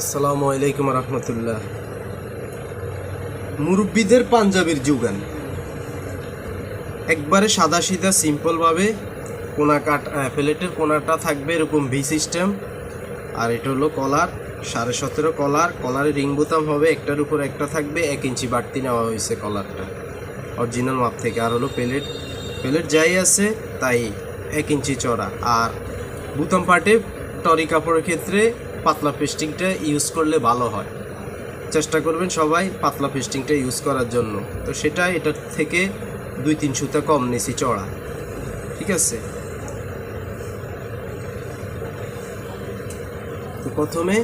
আসসালামু আলাইকুম রহমতুল্লাহ। মুরব্বীদের পাঞ্জাবির যুগান। একবারে সাদা সিধা সিম্পলভাবে কোনা কাট প্লেটের কোনাটা থাকবে এরকম ভি সিস্টেম আর এটা হলো কলার, সাড়ে সতেরো কলার। কলারে রিং বোতাম হবে, একটার উপর একটা থাকবে, এক ইঞ্চি বাড়তি নেওয়া হয়েছে কলারটা। অরিজিনাল মাপ থেকে। আর হলো প্লেট। প্লেট যাই আছে, তাই এক ইঞ্চি চড়া। আর বুতাম পার্টে টরি কাপড়ের ক্ষেত্রে পাতলা পেস্টিংটা ইউজ করলে ভালো হয়। চেষ্টা করবেন সবাই পাতলা পেস্টিংটা ইউজ করার জন্য। তো সেটা এটার থেকে দুই, তিন সুতা কম নিছি চড়া। ঠিক আছে? তো প্রথমে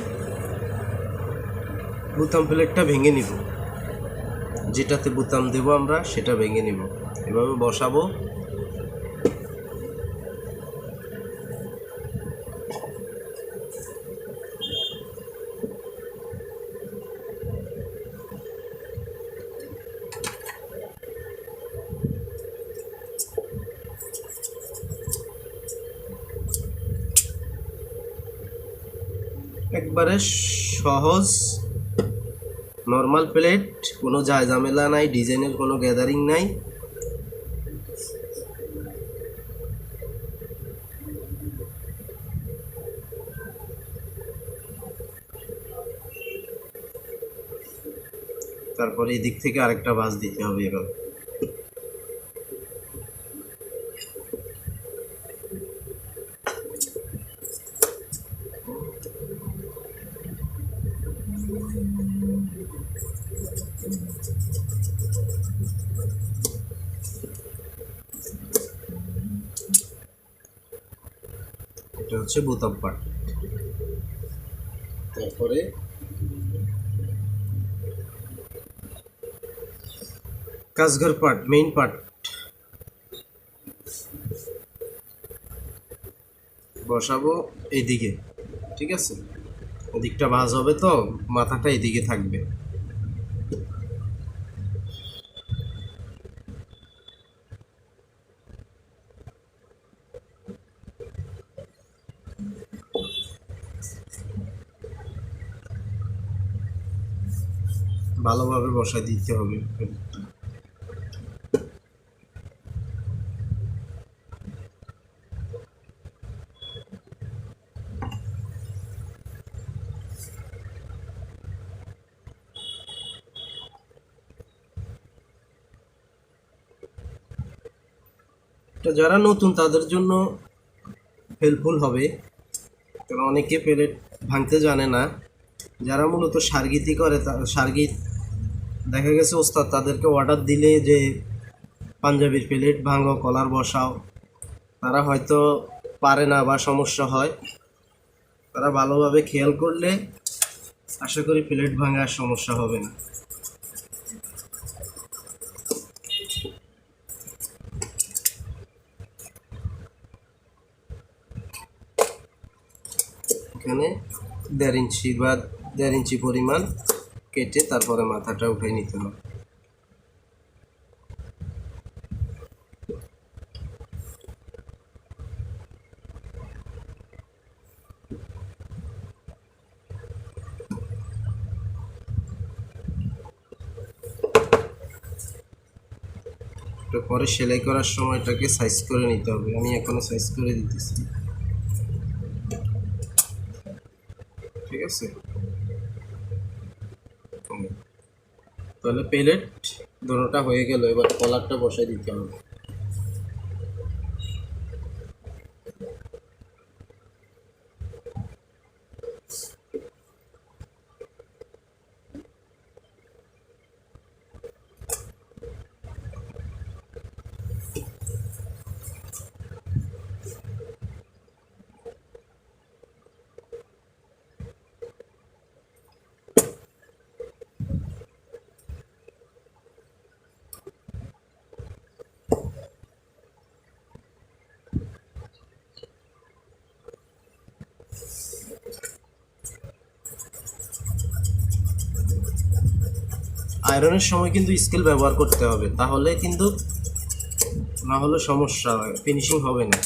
বুতাম প্লেটটা ভেঙে নিব। যেটাতে বুতাম দেব আমরা, সেটা ভেঙে নিব। এভাবে বসাবো। একবারে সহজ নর্মাল প্লেট কোনো যায় ঝামেলা নাই ডিজাইনের কোনো গ্যাদারিং নাই। তারপরে এদিক থেকে আরেকটা বাস দিতে হবে এভাবে এটা হচ্ছে বোতাম পার্ট তারপরে কাজঘর পার্ট মেইন পার্ট বসাবো এইদিকে ঠিক আছে? ওদিকটা ভাজ হবে তো মাথাটা এদিকে থাকবে। ভালোভাবে বসায় দিতে হবে। এটা যারা নতুন, তাদের জন্য হেল্পফুল হবে। কারণ অনেকে প্লেট ভাঙতে জানে না। যারা মূলত সারগিতি করে সারগিত, দেখা গেছে ওস্তাদ, তাদেরকে অর্ডার দিলে যে পাঞ্জাবির প্লেট ভাঙো, কলার বসাও, তারা হয়তো পারে না বা সমস্যা হয়। তারা ভালোভাবে খেয়াল করলে আশা করি প্লেট ভাঙার সমস্যা হবে না। এখানে দেড় ইঞ্চি বা দেড় ইঞ্চি পরিমাণ কেটে তারপরে মাথাটা উঠে নিতে হবে। পরে সেলাই করার সময়টাকে সাইজ করে নিতে হবে। আমি এখনও সাইজ করে দিতেছি। ঠিক আছে। তাহলে প্লেট দুটোটা হয়ে গেল এবার কলারটা বসাই দিতে হবে। আয়রনের সময় কিন্তু স্কেল ব্যবহার করতে হবে। তাহলে কিন্তু না হলে সমস্যা ফিনিশিং হবে না।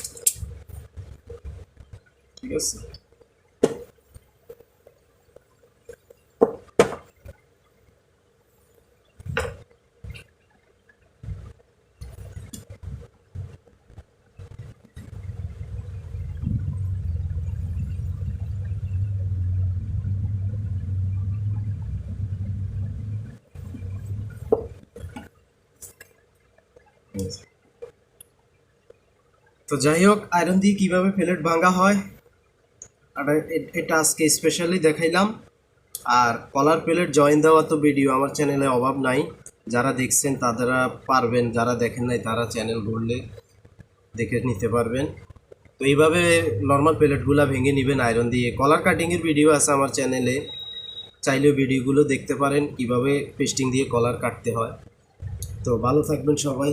ঠিক আছে? তো যাই হোক আয়রন দিয়ে কীভাবে প্লেট ভাঙা হয়? আর এটা আজকে স্পেশালি দেখাইলাম। আর কলার প্লেট জয়েন দেওয়া তো ভিডিও আমার চ্যানেলে অভাব নাই। যারা দেখছেন তারা পারবেন, যারা দেখেন নাই, তারা চ্যানেল ঘুরলে দেখে নিতে পারবেন। তো এইভাবে নর্মাল প্লেটগুলো ভেঙে নেবেন আয়রন দিয়ে। কলার কাটিংয়ের ভিডিও আছে আমার চ্যানেলে চাইলেও ভিডিওগুলো দেখতে পারেন, কীভাবে পেস্টিং দিয়ে কলার কাটতে হয়। তো ভালো থাকবেন সবাই।